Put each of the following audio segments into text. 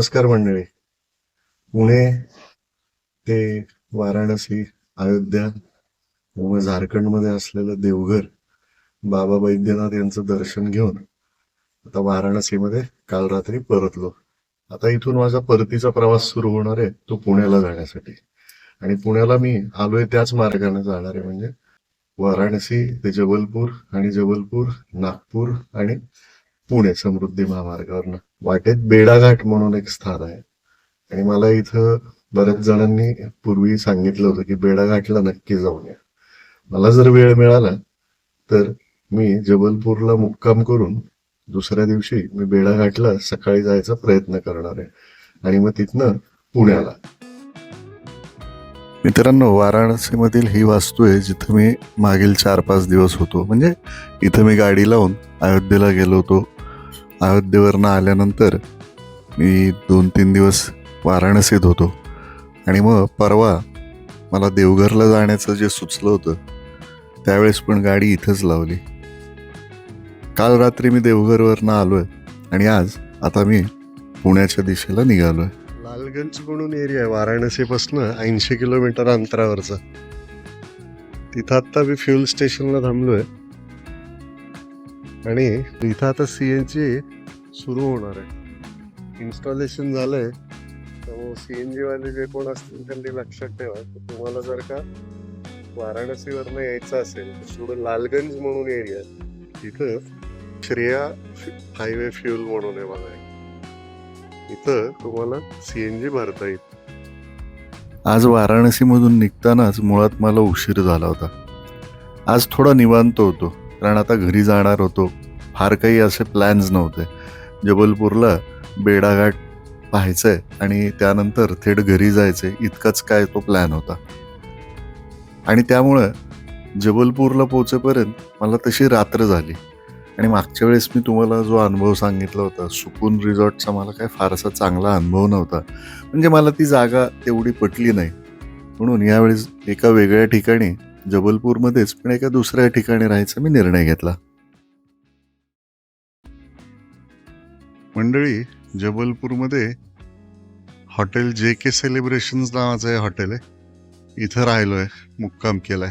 नमस्कार मंडळी. पुणे ते वाराणसी अयोध्या व झारखंडमध्ये असलेलं देवघर बाबा बैद्यनाथ यांचं दर्शन घेऊन आता वाराणसीमध्ये काल रात्री परतलो. आता इथून माझा परतीचा प्रवास सुरू होणार आहे तो पुण्याला जाण्यासाठी. आणि पुण्याला मी आलोय त्याच मार्गाने जाणार आहे म्हणजे वाराणसी ते जबलपूर आणि जबलपूर नागपूर आणि पुणे समृद्धी महामार्गावरनं. वाटेत बेडाघाट म्हणून एक स्थान आहे. आणि मला इथं बऱ्याच जणांनी पूर्वी सांगितलं होतं की बेडाघाटला नक्की जाऊन या. मला जर वेळ मिळाला तर मी जबलपूरला मुक्काम करून दुसऱ्या दिवशी मी बेडाघाटला सकाळी जायचा प्रयत्न करणार आहे. आणि मग तिथनं पुण्याला. मित्रांनो वाराणसीमधील ही वास्तू आहे जिथं मी मागील चार पाच दिवस होतो. म्हणजे इथं मी गाडी लावून अयोध्येला गेलो होतो. अयोध्येवरनं आल्यानंतर मी दोन तीन दिवस वाराणसीत होतो. आणि मग परवा मला देवघरला जाण्याचं जे सुचलं होतं त्यावेळेस पण गाडी इथंच लावली. काल रात्री मी देवघरवरनं आलोय आणि आज आता मी पुण्याच्या दिशेला निघालोय. लालगंज म्हणून एरिया आहे वाराणसीपासून ऐंशी किलोमीटर अंतरावरचा. तिथं आत्ता मी फ्युल स्टेशनला थांबलोय. आणि इथं आता सी एन जी सुरू होणार आहे. इन्स्टॉलेशन झालंय. त्यामुळे एन जीवाले जे कोण असतील त्यांनी लक्षात ठेवा. की तुम्हाला जर का वाराणसीवरनं यायचं असेल तर थोडं लालगंज म्हणून एरिया इथं तिथं श्रेया हायवे फ्युल म्हणून आहे बघा. इथं तुम्हाला सी एन जी भरता येईल. आज वाराणसीमधून निघतानाच मुळात मला उशीर झाला होता. आज थोडा निवांत होतो. कारण आता घरी जाणार होतो. फार काही असे प्लॅन्स नव्हते. जबलपूरला बेडाघाट पाहायचं आहे आणि त्यानंतर थेट घरी जायचंय. इतकाच काय तो प्लॅन होता. आणि त्यामुळं जबलपूरला पोहोचेपर्यंत मला तशी रात्र झाली. आणि मागच्या वेळेस मी तुम्हाला जो अनुभव सांगितला होता सुकून रिझॉर्टचा मला काय फारसा चांगला अनुभव नव्हता. म्हणजे मला ती जागा तेवढी पटली नाही. म्हणून यावेळेस एका वेगळ्या ठिकाणी जबलपूरमध्येच पण एका दुसऱ्या ठिकाणी राहायचा मी निर्णय घेतला. मंडळी जबलपूरमध्ये हॉटेल जे के सेलिब्रेशन नावाचं आहे हॉटेल आहे. इथं राहिलोय मुक्काम केलाय.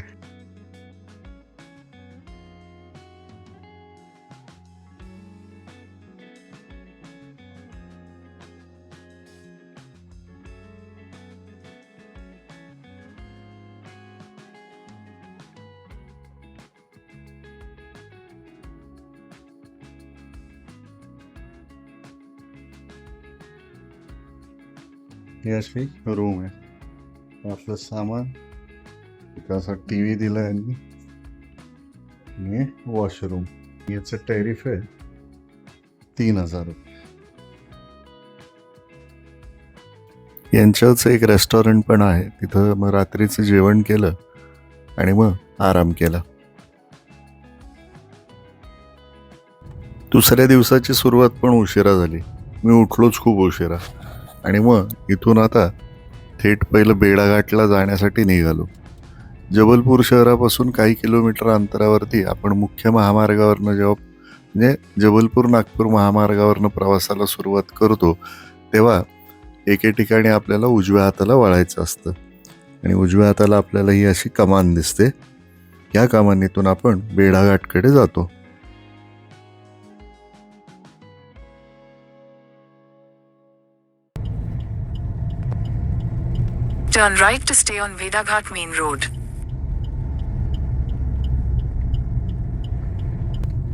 ही अशी रूम आहे. आपलं सामान असा टी व्ही दिला यांनी. आणि वॉशरूम याचं टॅरिफ आहे तीन हजार रुपये. यांच्याच एक रेस्टॉरंट पण आहे. तिथं मग रात्रीचं जेवण केलं आणि मग आराम केला. दुसऱ्या दिवसाची सुरुवात पण उशिरा झाली. मी उठलोच खूप उशिरा. आणि मग इथून आता थेट पहिलं बेडाघाटला जाण्यासाठी निघालो. जबलपूर शहरापासून काही किलोमीटर अंतरावरती आपण मुख्य महामार्गावरनं जेव्हा म्हणजे जबलपूर नागपूर महामार्गावरनं प्रवासाला सुरुवात करतो तेव्हा एके ठिकाणी आपल्याला उजव्या हाताला वळायचं असतं. आणि उजव्या हाताला आपल्याला ही अशी कमान दिसते. या कमानीतून आपण बेडाघाटकडे जातो. Turn right to stay on Vedaghat Main Road.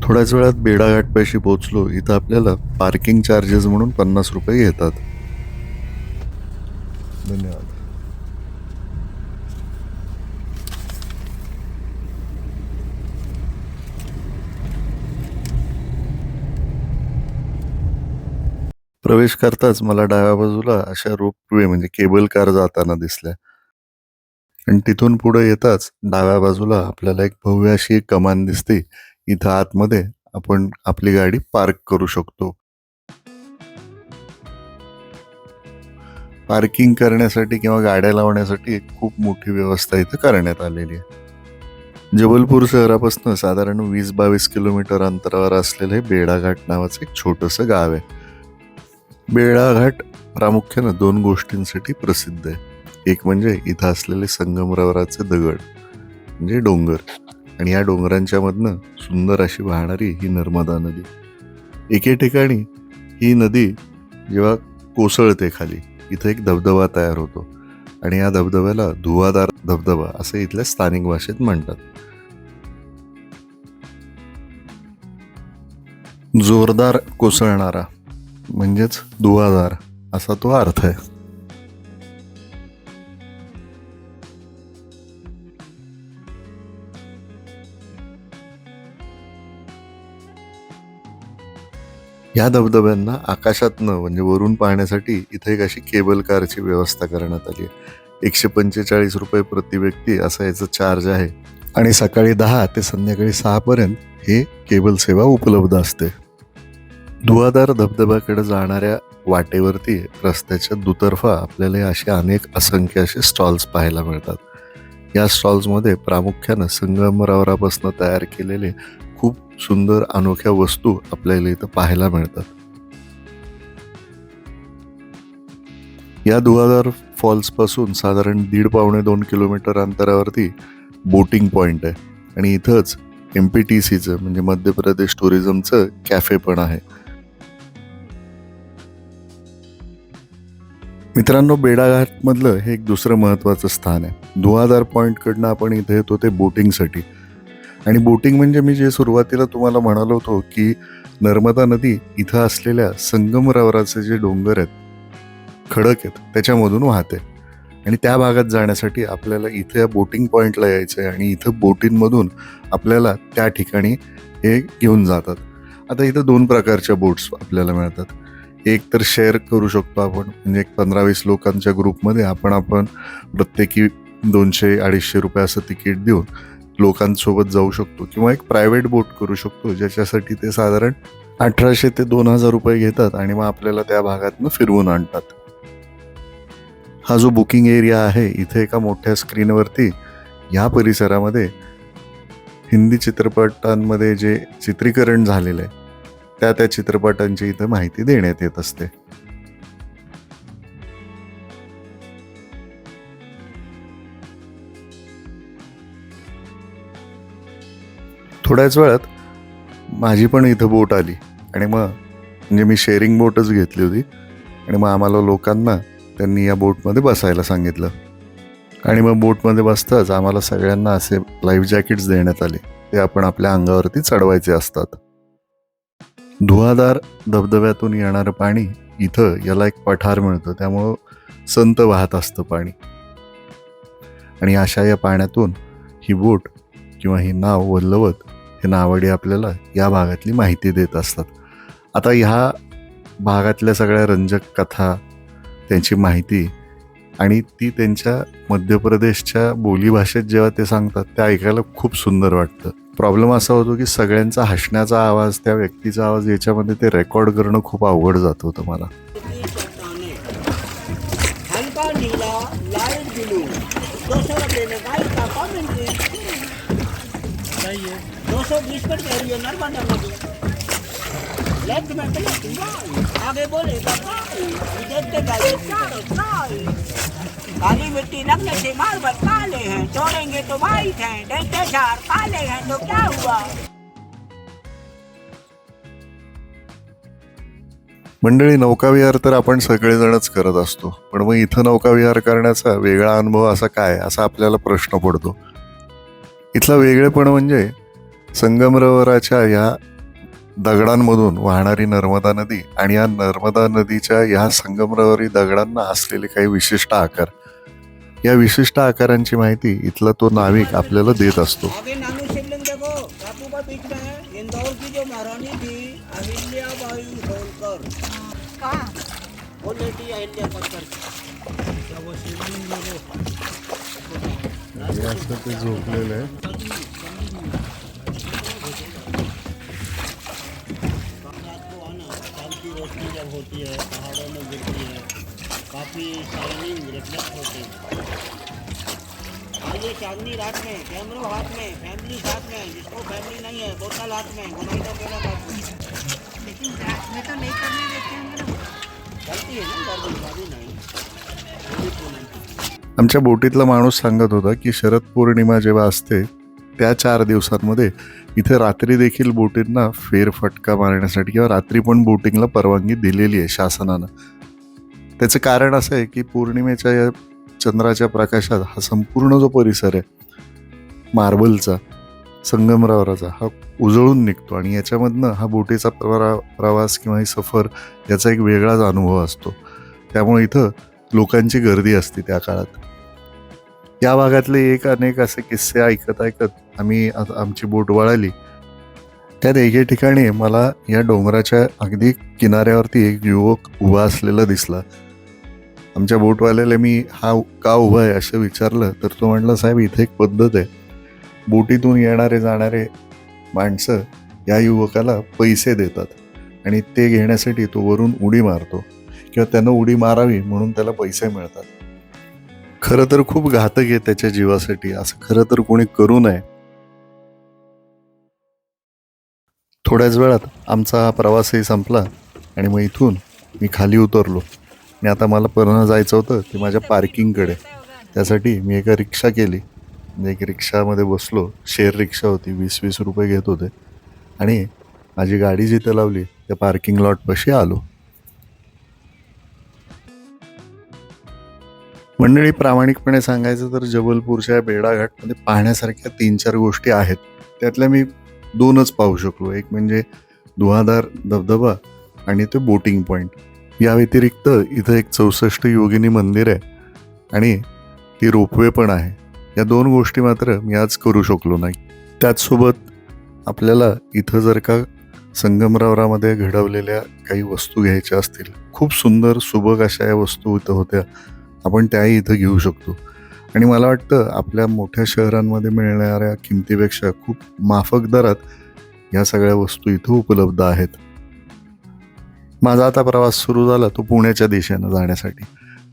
थोड्याच वेळात बेडाघाट पैशी पोहोचलो. इथं आपल्याला पार्किंग चार्जेस म्हणून पन्नास रुपये घेतात धन्यवाद. प्रवेश करताच मला डाव्या बाजूला अशा रोपवे म्हणजे केबल कार जाताना दिसल्या. आणि तिथून पुढे येताच डाव्या बाजूला आपल्याला एक भव्य अशी एक कमान दिसते. इथं आतमध्ये आपण आपली गाडी पार्क करू शकतो. पार्किंग करण्यासाठी किंवा गाड्या लावण्यासाठी एक खूप मोठी व्यवस्था इथं करण्यात आलेली आहे. जबलपूर शहरापासून साधारण वीस बावीस किलोमीटर अंतरावर असलेलं हे बेडाघाट नावाचं एक छोटंसं गाव आहे. बेळाघाट प्रामुख्यानं दोन गोष्टींसाठी प्रसिद्ध आहे. एक म्हणजे इथं असलेले संगमरवराचे दगड म्हणजे डोंगर. आणि या डोंगरांच्या मधनं सुंदर अशी वाहणारी ही नर्मदा नदी. एके ठिकाणी ही नदी जेव्हा कोसळते खाली इथं एक धबधबा तयार होतो. आणि या धबधब्याला धुवादार धबधबा असं इथल्या स्थानिक भाषेत म्हणतात. जोरदार कोसळणारा म्हणजेच दुवादार असा तो अर्थ आहे. या धबधब्यांना आकाशातनं म्हणजे वरून पाहण्यासाठी इथे एक अशी केबल कारची व्यवस्था करण्यात आली आहे. एकशे पंचेचाळीस रुपये प्रति व्यक्ती असा याचा चार्ज आहे. आणि सकाळी दहा ते संध्याकाळी सहापर्यंत ही केबल सेवा उपलब्ध असते. धुवादार धबधब्याकडे जाणाऱ्या वाटेवरती रस्त्याच्या दुतर्फा आपल्याला असे अनेक असंख्य असे स्टॉल्स पाहायला मिळतात. या स्टॉल्समध्ये प्रामुख्यानं संगमरवरापासून तयार केलेले खूप सुंदर अनोख्या वस्तू आपल्याला इथं पाहायला मिळतात. या धुवाधार फॉल्सपासून साधारण दीड पावणे दोन किलोमीटर अंतरावरती बोटिंग पॉईंट आहे. आणि इथंच एम पी टी सीचं म्हणजे मध्य प्रदेश टुरिझमचं कॅफे पण आहे. मित्रांनो बेडाघाटमधलं हे एक दुसरं महत्त्वाचं स्थान आहे. धुवाधार पॉईंटकडनं आपण इथे येतो ते बोटिंगसाठी. आणि बोटिंग म्हणजे मी जे सुरुवातीला तुम्हाला म्हणालो होतो की नर्मदा नदी इथं असलेल्या संगमरवराचे जे डोंगर आहेत खडक आहेत त्याच्यामधून वाहते. आणि त्या भागात जाण्यासाठी आपल्याला इथे या बोटिंग पॉईंटला यायचं आहे आणि इथं बोटींमधून आपल्याला त्या ठिकाणी हे घेऊन जातात. आता इथं दोन प्रकारच्या बोट्स आपल्याला मिळतात. एक तर शेअर करू शकतो आपण. म्हणजे एक पंधरा वीस लोकांच्या ग्रुपमध्ये आपण आपण प्रत्येकी दोनशे अडीचशे रुपये असं तिकीट देऊन लोकांसोबत जाऊ शकतो. किंवा एक प्रायव्हेट बोट करू शकतो ज्याच्यासाठी ते साधारण अठराशे ते दोन हजार रुपये घेतात आणि मग आपल्याला त्या भागातनं फिरवून आणतात. हा जो बुकिंग एरिया आहे इथे एका मोठ्या स्क्रीनवरती या परिसरामध्ये हिंदी चित्रपटांमध्ये जे चित्रीकरण झालेलं आहे त्या त्या चित्रपटांची इथं माहिती देण्यात येत असते. थोड्याच वेळात माझी पण इथं बोट आली आणि मग म्हणजे मी शेअरिंग बोटच घेतली होती आणि मग आम्हाला लोकांना त्यांनी या बोटमध्ये बसायला सांगितलं. आणि मग बोटमध्ये बसताच आम्हाला सगळ्यांना असे लाईफ जॅकेट्स देण्यात आले. ते आपण आपल्या अंगावरती चढवायचे असतात. धुवादार धबधब्यातून येणारं पाणी इथं याला एक पठार मिळतं. त्यामुळं संत वाहत असतं पाणी. आणि अशा या पाण्यातून ही बोट किंवा ही नाव वल्लवत हे नावडी आपल्याला या भागातली माहिती देत असतात. आता ह्या भागातल्या सगळ्या रंजक कथा त्यांची माहिती आणि ती त्यांच्या मध्य प्रदेशच्या बोलीभाषेत जेव्हा ते सांगतात ते ऐकायला खूप सुंदर वाटतं. प्रॉब्लेम असा होतो की सगळ्यांचा हसण्याचा आवाज त्या व्यक्तीचा आवाज याच्यामध्ये ते रेकॉर्ड करणं खूप अवघड जात होतं मला. हल्का नीला लाइट ब्लू दो सौ रुपये में गाइड का कॉमेंट्री दो सौ बीस काली मिट्टी नग्न से मार्बल काले हैं। तोड़ेंगे तो वाइट हैं। देखते चार काले हैं तो क्या हुआ? मंडळी नौकाविहार तर आपण सगळेजणच करत असतो. पण मग इथं नौकाविहार करण्याचा वेगळा अनुभव असा काय? असा आपल्याला प्रश्न पडतो. इथला वेगळेपण म्हणजे संगमरवराच्या या दगडांमधून वाहणारी नर्मदा नदी आणि या नर्मदा नदीच्या या संगमरवरी दगडांना असलेले काही विशिष्ट आकार. या विशिष्ट आकारांची माहिती इथला तो नाविक आपल्याला देत असतो. आगे नानू होती है पहाड़ों में गिरती है काफ़ी शाइनिंग रिफ्लेक्ट होती. है आइए चांदनी रात में कैमरों हाथ में फैमिली साथ में जिसको फैमिली नहीं है बोतल हाथ में घुमाई तो मेरा बात लेकिन रात में तो नहीं करने देते होंगे ना चलती है ना तो नहीं। आमच्या बोटीतला माणूस सांगत होता की शरद पौर्णिमा जेव्हा असते त्या चार दिवसांमध्ये इथे रात्री देखील बोटींना फेरफटका मारण्यासाठी किंवा रात्री पण बोटिंगला परवानगी दिलेली आहे शासनानं. त्याचं कारण असं आहे की पौर्णिमेच्या या चंद्राच्या प्रकाशात हा संपूर्ण जो परिसर आहे मार्बलचा संगमरावराचा हा उजळून निघतो आणि याच्यामधनं हा बोटीचा प्रवा प्रवास किंवा ही सफर याचा एक वेगळाच अनुभव असतो. त्यामुळे इथं लोकांची गर्दी असते त्या काळात. या भागातले एक अनेक असे किस्से ऐकत ऐकत आम्ही आमची बोट वळाली. त्यात एके ठिकाणी मला या डोंगराच्या अगदी किनाऱ्यावरती एक युवक उभा असलेला दिसला. आमच्या बोटवाल्याला मी हा का उभा आहे? असं विचारलं. तर तो म्हटलं साहेब इथे एक पद्धत आहे. बोटीतून येणारे जाणारे माणसं या युवकाला पैसे देतात आणि ते घेण्यासाठी तो वरून उडी मारतो किंवा त्यानं उडी मारावी म्हणून त्याला पैसे मिळतात. खरं तर खूप घातक आहे त्याच्या जीवासाठी. असं खरं तर कोणी करू नये. थोड्याच वेळात आमचा हा प्रवासही संपला आणि मग इथून मी खाली उतरलो. आणि आता मला परनं जायचं होतं ते माझ्या पार्किंगकडे. त्यासाठी मी एका रिक्षा केली. म्हणजे एक रिक्षामध्ये बसलो. शेअर रिक्षा होती वीस वीस रुपये घेत होते. आणि माझी गाडी जिथे लावली त्या पार्किंग लॉटपाशी आलो. मंडळी प्रामाणिकपणे सांगायचं तर जबलपूरच्या बेडाघाटमध्ये पाहण्यासारख्या तीन चार गोष्टी आहेत. त्यातल्या मी दोनच पाहू शकलो. एक म्हणजे धुवाधार धबधबा आणि ते बोटिंग पॉईंट या व्यतिरिक्त इथं एक चौसष्ट योगिनी मंदिर आहे आणि ती रोपवे पण आहे. या दोन गोष्टी मात्र मी आज करू शकलो नाही. त्याचसोबत आपल्याला इथं जर का संगमरावरामध्ये घडवलेल्या काही वस्तू घ्यायच्या असतील खूप सुंदर सुबक अशा या वस्तू इथं होत्या. आपण त्याही इथं घेऊ शकतो. आणि मला वाटतं आपल्या मोठ्या शहरांमध्ये मिळणाऱ्या किमतीपेक्षा खूप माफक दरात ह्या सगळ्या वस्तू इथं उपलब्ध आहेत. माझा आता प्रवास सुरू झाला तो पुण्याच्या दिशेनं जाण्यासाठी.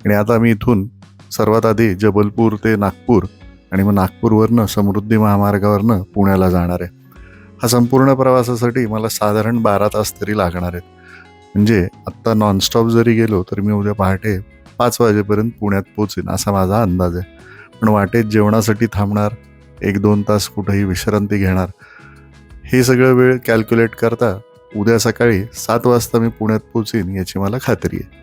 आणि आता मी इथून सर्वात आधी जबलपूर ते नागपूर आणि मग नागपूरवरनं समृद्धी महामार्गावरनं पुण्याला जाणार आहे. हा संपूर्ण प्रवासासाठी मला साधारण बारा तास तरी लागणार आहेत. म्हणजे आत्ता नॉनस्टॉप जरी गेलो तर मी उद्या पहाटे पाच वाजेपर्यंत पुण्यात पोचेन असा माझा अंदाज आहे. पण वाटेत जेवणासाठी थांबणार एक दोन तास कुठंही विश्रांती घेणार हे सगळं वेळ कॅल्क्युलेट करता उद्या सकाळी सात वाजता मी पुण्यात पोचेन याची मला खात्री आहे.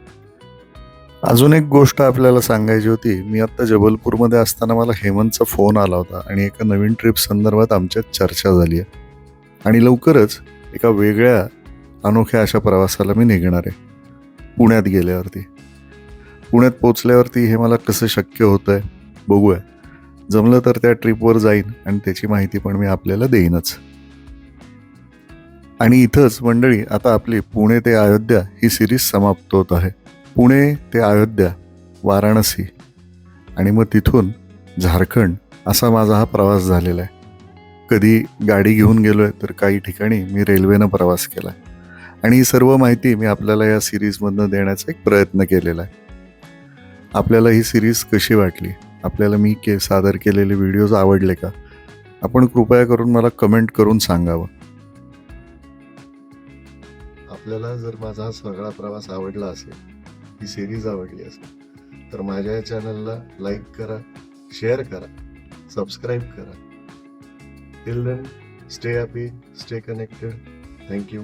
अजून एक गोष्ट आपल्याला सांगायची होती मी आत्ता जबलपूरमध्ये असताना मला हेमंतचा फोन आला होता आणि एका नवीन ट्रिप संदर्भात आमच्यात चर्चा झाली आहे. आणि लवकरच एका वेगळ्या अनोख्या अशा प्रवासाला मी निघणार आहे पुण्यात गेल्यावरती. पुण्यात पोचल्यावरती हे मला कसं शक्य होतं आहे बघूया. जमलं तर त्या ट्रिपवर जाईन आणि त्याची माहिती पण मी आपल्याला देईनच. आणि इथंच मंडळी आता आपली पुणे ते अयोध्या ही सिरीज समाप्त होत आहे. पुणे ते अयोध्या वाराणसी. आणि मग तिथून झारखंड असा माझा हा प्रवास झालेला आहे. कधी गाडी घेऊन गेलो आहे तर काही ठिकाणी मी रेल्वेनं प्रवास केला आहे आणि ही सर्व माहिती मी आपल्याला या सिरीजमधनं देण्याचा एक प्रयत्न केलेला आहे. आपल्याला ही सिरीज कशी वाटली? आपल्याला मी के सादर केलेले व्हिडिओज आवडले का? आपण कृपया करून मला कमेंट करून सांगावं. आपल्याला जर माझा हा सगळा प्रवास आवडला असेल ही सिरीज आवडली असेल तर माझ्या या चॅनलला लाईक करा शेअर करा सबस्क्राईब करा. Till then stay happy stay connected thank you